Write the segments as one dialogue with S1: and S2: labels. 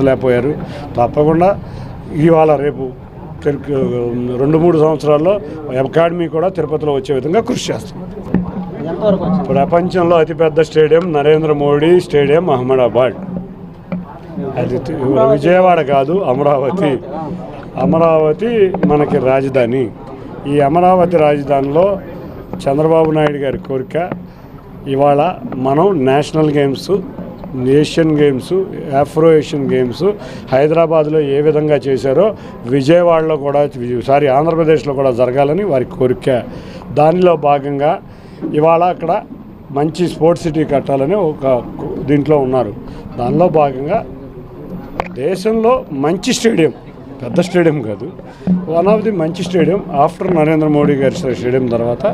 S1: పెంచలేకపోయారు తప్పకుండా ఇవాళ రేపు రెండు మూడు సంవత్సరాల్లో అకాడమీ కూడా తిరుపతిలో వచ్చే విధంగా కృషి చేస్తాం ప్రపంచంలో అతిపెద్ద స్టేడియం నరేంద్ర మోడీ స్టేడియం అహ్మదాబాద్. అది విజయవాడ కాదు అమరావతి. అమరావతి మనకి రాజధాని. ఈ అమరావతి రాజధానిలో చంద్రబాబు నాయుడు గారి కోరిక ఇవాళ మనం national games Asian games Afro Asian games హైదరాబాద్లో ఏ విధంగా చేశారో విజయవాడలో కూడా సారీ ఆంధ్రప్రదేశ్లో కూడా జరగాలని వారి కోరిక. దానిలో భాగంగా ఇవాళ అక్కడ మంచి స్పోర్ట్స్ సిటీ కట్టాలని ఒక దీంట్లో ఉన్నారు. దానిలో భాగంగా దేశంలో మంచి స్టేడియం పెద్ద స్టేడియం కాదు వన్ ఆఫ్ ది మంచి స్టేడియం ఆఫ్టర్ నరేంద్ర మోడీ గారి స్టేడియం తర్వాత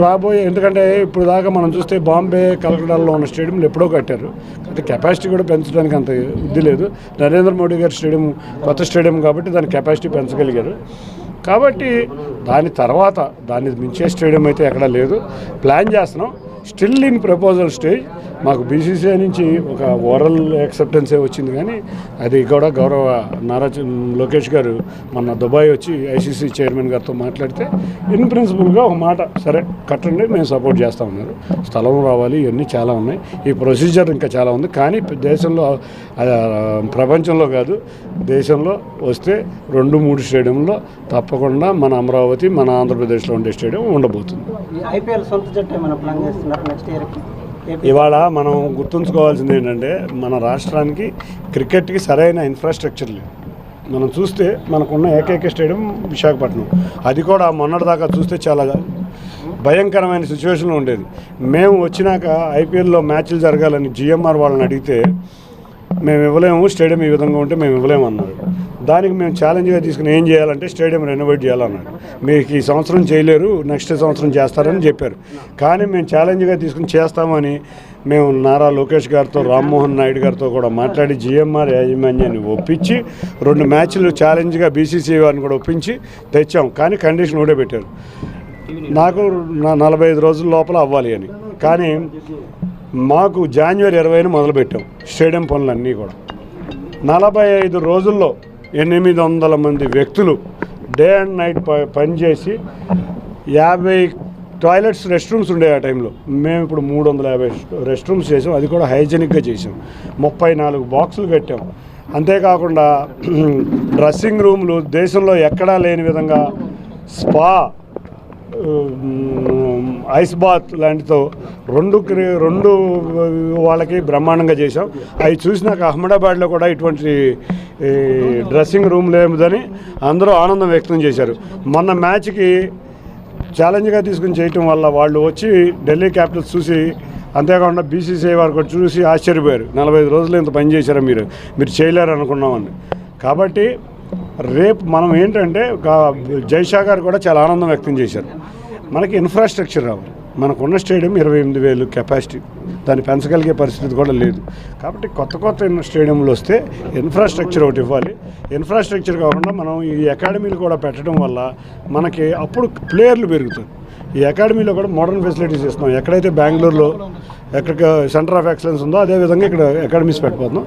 S1: రాబోయే ఎందుకంటే ఇప్పుడు దాకా మనం చూస్తే బాంబే కలకటాల్లో ఉన్న స్టేడియంలు ఎప్పుడో కట్టారు. అంటే కెపాసిటీ కూడా పెంచడానికి అంత ఇది లేదు. నరేంద్ర మోడీ గారి స్టేడియం కొత్త స్టేడియం కాబట్టి దాని కెపాసిటీ పెంచగలిగారు. కాబట్టి దాని తర్వాత దాన్ని మించే స్టేడియం అయితే ఎక్కడా లేదు. ప్లాన్ చేస్తున్నాం. స్టిల్ ఇన్ ప్రపోజల్ స్టేజ్ మాకు బీసీసీఐ నుంచి ఒక ఓరల్ యాక్సెప్టెన్సే వచ్చింది కానీ అది కూడా గౌరవ నారా లోకేష్ గారు మొన్న దుబాయ్ వచ్చి ఐసీసీ చైర్మన్ గారితో మాట్లాడితే ఇన్ ప్రిన్సిపల్గా ఒక మాట సరే కట్టండి మేము సపోర్ట్ చేస్తా ఉన్నారు. స్థలం రావాలి ఇవన్నీ చాలా ఉన్నాయి. ఈ ప్రొసీజర్ ఇంకా చాలా ఉంది. కానీ దేశంలో ప్రపంచంలో కాదు దేశంలో వస్తే రెండు మూడు స్టేడియంలో తప్పకుండా మన అమరావతి మన ఆంధ్రప్రదేశ్లో ఉండే స్టేడియం ఉండబోతుంది.
S2: ఐపీఎల్ సొంత జట్టు ఏమైనా ప్లాన్ చేస్తున్నారు నెక్స్ట్ ఇయర్కి
S1: ఇవాళ మనం గుర్తుంచుకోవాల్సింది ఏంటంటే మన రాష్ట్రానికి క్రికెట్కి సరైన ఇన్ఫ్రాస్ట్రక్చర్ లేదు. మనం చూస్తే మనకున్న ఏకైక స్టేడియం విశాఖపట్నం. అది కూడా మొన్నటిదాకా చూస్తే చాలా భయంకరమైన సిచ్యువేషన్లో ఉండేది. మేము వచ్చినాక ఐపీఎల్లో మ్యాచ్లు జరగాలని జిఎంఆర్ వాళ్ళని అడిగితే మేము ఇవ్వలేము స్టేడియం ఈ విధంగా ఉంటే మేము ఇవ్వలేము అన్నారు. దానికి మేము ఛాలెంజ్గా తీసుకుని ఏం చేయాలంటే స్టేడియం రెనోవేట్ చేయాలన్నాడు. మీకు ఈ సంవత్సరం చేయలేరు నెక్స్ట్ సంవత్సరం చేస్తారని చెప్పారు. కానీ మేము ఛాలెంజ్గా తీసుకుని చేస్తామని మేము నారా లోకేష్ గారితో రామ్మోహన్ నాయుడు గారితో కూడా మాట్లాడి జిఎంఆర్ యాజమాన్యాన్ని ఒప్పించి రెండు మ్యాచ్లు ఛాలెంజ్గా బీసీసీ వారిని కూడా ఒప్పించి తెచ్చాం. కానీ కండిషన్ కూడా పెట్టారు. నాకు నా- నలభై ఐదు రోజుల లోపల అవ్వాలి అని. కానీ మాకు జనవరి ఇరవైన మొదలుపెట్టాం. స్టేడియం పనులన్నీ కూడా. నలభై ఐదు రోజుల్లో ఎనిమిది వందల మంది వ్యక్తులు డే అండ్ నైట్ ప- పనిచేసి యాభై టాయిలెట్స్ రెస్ట్ రూమ్స్ ఉండే ఆ టైంలో. మేము ఇప్పుడు మూడు వందల యాభై రెస్ట్ రూమ్స్ చేసాం. అది కూడా హైజెనిక్గా చేసాం. ముప్పై నాలుగు బాక్సులు కట్టాం. అంతేకాకుండా డ్రెస్సింగ్ రూమ్లు దేశంలో ఎక్కడా లేని విధంగా స్పా ఐస్ బాత్ లాంటితో రెండు క్రి- రెండు వాళ్ళకి బ్రహ్మాండంగా చేసాం అవి చూసినాక అహ్మదాబాద్లో కూడా ఇటువంటి ఈ, డ్రెస్సింగ్ రూమ్ లేదని అందరూ ఆనందం వ్యక్తం చేశారు. మొన్న మ్యాచ్కి ఛాలెంజ్గా తీసుకుని చేయటం వల్ల వాళ్ళు వచ్చి ఢిల్లీ క్యాపిటల్స్ చూసి అంతేకాకుండా బీసీసీఐ వారు కూడా చూసి ఆశ్చర్యపోయారు. నలభై ఐదు రోజులు ఇంత పని చేశారా మీరు? మీరు చేయలేరు అనుకున్నామని. కాబట్టి రేపు మనం ఏంటంటే ఒక జైషా గారు కూడా చాలా ఆనందం వ్యక్తం చేశారు. మనకి ఇన్ఫ్రాస్ట్రక్చర్ రావాలి. మనకున్న స్టేడియం ఇరవై ఎనిమిది వేలు కెపాసిటీ దాన్ని పెంచగలిగే పరిస్థితి కూడా లేదు. కాబట్టి కొత్త కొత్త స్టేడియంలు వస్తే ఇన్ఫ్రాస్ట్రక్చర్ ఒకటి ఇవ్వాలి. ఇన్ఫ్రాస్ట్రక్చర్ కాకుండా మనం ఈ అకాడమీలు కూడా పెట్టడం వల్ల మనకి అప్పుడు ప్లేయర్లు పెరుగుతారు. ఈ అకాడమీలో కూడా మోడర్న్ ఫెసిలిటీస్ ఇస్తున్నాం. ఎక్కడైతే బెంగళూరులో ఎక్కడ సెంటర్ ఆఫ్ ఎక్సలెన్స్ ఉందో అదే విధంగా ఇక్కడ అకాడమీస్ పెట్టబోతున్నాం.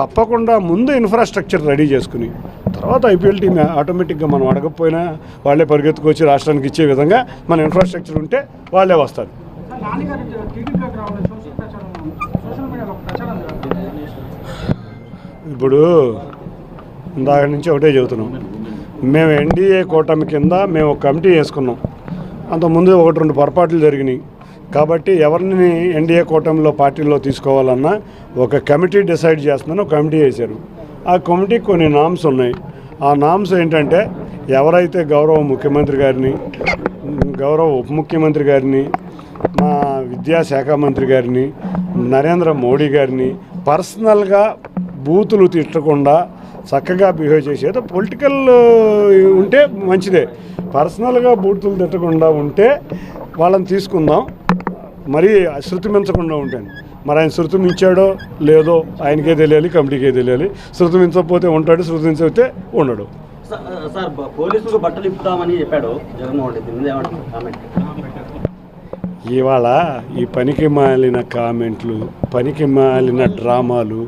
S1: తప్పకుండా ముందు ఇన్ఫ్రాస్ట్రక్చర్ రెడీ చేసుకుని తర్వాత ఐపీఎల్ టీమ్ ఆటోమేటిక్గా మనం అడగకపోయినా వాళ్ళే పరిగెత్తుకొచ్చి రాష్ట్రానికి ఇచ్చే విధంగా మన ఇన్ఫ్రాస్ట్రక్చర్ ఉంటే వాళ్ళే వస్తారు. ఇప్పుడు ఇందాక నుంచి ఒకటే చెబుతున్నాం. మేము ఎన్డీఏ కూటమి కింద మేము ఒక కమిటీ వేసుకున్నాం. అంతకుముందు ఒకటి రెండు పొరపాట్లు జరిగినాయి. కాబట్టి ఎవరిని ఎన్డీఏ కూటమిలో పార్టీలో తీసుకోవాలన్నా ఒక కమిటీ డిసైడ్ చేస్తుందని ఒక కమిటీ వేశారు. ఆ కమిటీకి కొన్ని నామ్స్ ఉన్నాయి. ఆ నామ్స్ ఏంటంటే ఎవరైతే గౌరవ ముఖ్యమంత్రి గారిని గౌరవ ఉప ముఖ్యమంత్రి గారిని మా విద్యాశాఖ మంత్రి గారిని నరేంద్ర మోడీ గారిని పర్సనల్గా బూతులు తిట్టకుండా చక్కగా బిహేవ్ చేసేది పొలిటికల్ ఉంటే మంచిదే. పర్సనల్గా బూతులు తిట్టకుండా ఉంటే వాళ్ళని తీసుకుందాం మరీ శృతి మించకుండా ఉంటాను. మరి ఆయన శృతి మించాడో లేదో ఆయనకే తెలియాలి కమిటీకే తెలియాలి. శృతి మించకపోతే ఉంటాడు శృతి మించకపోతే ఉండడు.
S3: సార్ బట్టలు ఇప్పుతామని చెప్పాడు జగన్మోహన్ రెడ్డి. కామెంట్.
S1: ఇవాళ ఈ పనికి మాలిన కామెంట్లు పనికి మాలిన డ్రామాలు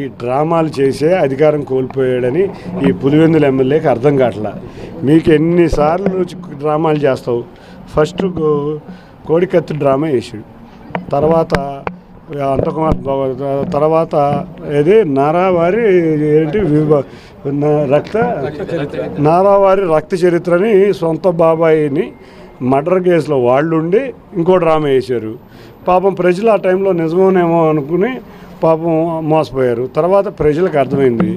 S1: ఈ డ్రామాలు చేసే అధికారం కోల్పోయాడని ఈ పులివెందుల ఎమ్మెల్యేకి అర్థం కావట్లా. మీకు ఎన్నిసార్లు డ్రామాలు చేస్తావు? ఫస్ట్ కోడికత్తి డ్రామా వేసాడు తర్వాత అంతకుమార్ తర్వాత ఇది నారావారి ఏంటి? విభ- రక్త నారావారి రక్త చరిత్రని సొంత బాబాయిని మర్డర్ కేసులో వాళ్ళుండి ఇంకో డ్రామా వేశారు పాపం ప్రజలు ఆ టైంలో నిజమేనేమో అనుకుని పాపం మోసపోయారు. తర్వాత ప్రజలకు అర్థమైంది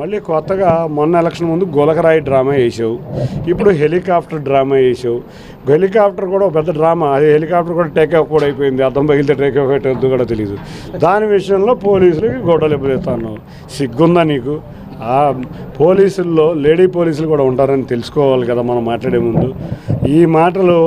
S1: మళ్ళీ కొత్తగా మొన్న ఎలక్షన్ ముందు గులకరాయి డ్రామా వేసావు ఇప్పుడు హెలికాప్టర్ డ్రామా వేసావు హెలికాప్టర్ కూడా ఒక పెద్ద డ్రామా అది హెలికాప్టర్ కూడా టేక్ ఆఫ్ కూడా అయిపోయింది అర్థం పగిలితే టేక్ ఆఫ్ అయితే కూడా తెలియదు దాని విషయంలో పోలీసులకి గొడవలు ఎప్పుడెత్తాను సిగ్గుందా నీకు? ఆ పోలీసుల్లో లేడీ పోలీసులు కూడా ఉంటారని తెలుసుకోవాలి కదా మనం మాట్లాడే ముందు. ఈ మాటలు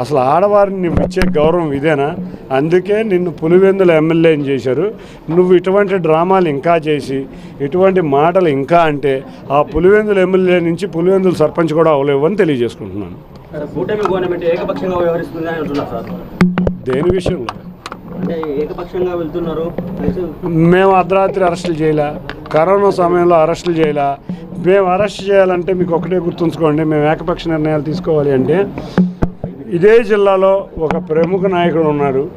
S1: అసలు ఆడవారిని నువ్వు ఇచ్చే గౌరవం ఇదేనా? అందుకే నిన్ను పులివెందుల ఎమ్మెల్యేని చేశారు. నువ్వు ఇటువంటి డ్రామాలు ఇంకా చేసి ఇటువంటి మాటలు ఇంకా అంటే ఆ పులివెందుల ఎమ్మెల్యే నుంచి పులివెందుల సర్పంచ్ కూడా అవలేవు అని తెలియజేసుకుంటున్నాను. దేని విషయంలో? మేము అర్ధరాత్రి అరెస్టులు చేయలే కరోనా సమయంలో అరెస్టులు చేయలే. మేము అరెస్ట్ చేయాలంటే మీకు ఒకటే గుర్తుంచుకోండి మేము ఏకపక్ష నిర్ణయాలు తీసుకోవాలి అంటే ఇదే జిల్లాలో ఒక ప్రముఖ నాయకుడు ఉన్నారు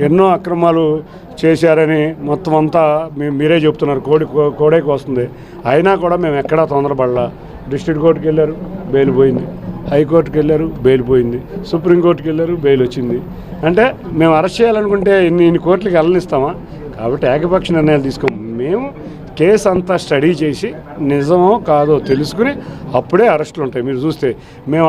S1: ఎన్నో అక్రమాలు చేశారని మొత్తం అంతా మీరే చెప్తున్నారు. కోడి కో- కోడేకి వస్తుంది. అయినా కూడా మేము ఎక్కడా తొందరపడలా. డిస్ట్రిక్ట్ కోర్టుకి వెళ్ళారు బెయిల్ పోయింది. హైకోర్టుకి వెళ్ళారు బెయిల్ పోయింది. సుప్రీంకోర్టుకి వెళ్ళారు బెయిల్ వచ్చింది. అంటే మేము అరెస్ట్ చేయాలనుకుంటే ఇన్ని ఇన్ని కోర్టులకు వెళ్ళనిస్తామా? కాబట్టి ఏకపక్ష నిర్ణయాలు తీసుకోము. మేము కేసు అంతా స్టడీ చేసి నిజమో కాదో తెలుసుకుని అప్పుడే అరెస్టులు ఉంటాయి. మీరు చూస్తే మేము